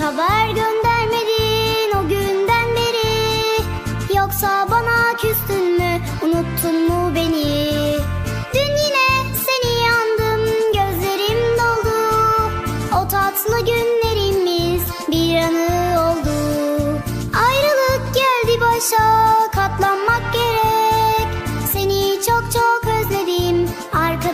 Haber göndermedin o günden beri? Yoksa bana küstün mü unuttun mu beni? Dün yine seni yandım gözlerim doldu. O tatlı günlerimiz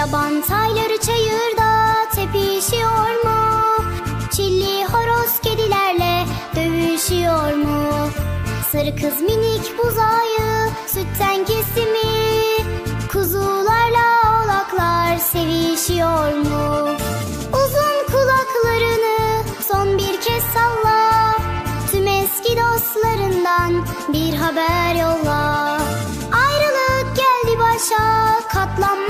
Yaban tayları çayırda tepişiyor mu? Çilli horoz kedilerle dövüşüyor mu? Sarı kız minik buzağıyı sütten kesti mi? Kuzularla oğlaklar sevişiyor mu? Uzun kulaklarını son bir kez salla Tüm eski dostlarından bir haber yolla Ayrılık geldi başa katlanmak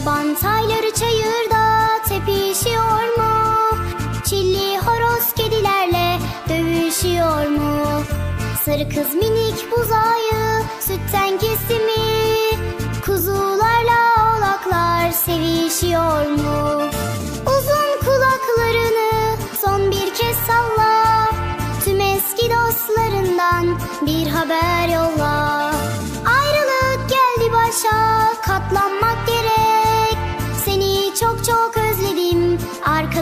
Yaban tayları çayırda tepişiyor mu? Çilli horoz kedilerle dövüşüyor mu? Sarı kız minik buzağıyı sütten kesti mi? Kuzularla oğlaklar sevişiyor mu? Uzun kulaklarını son bir kez salla Tüm eski dostlarından bir haber yolla Ayrılık geldi başa katlanmak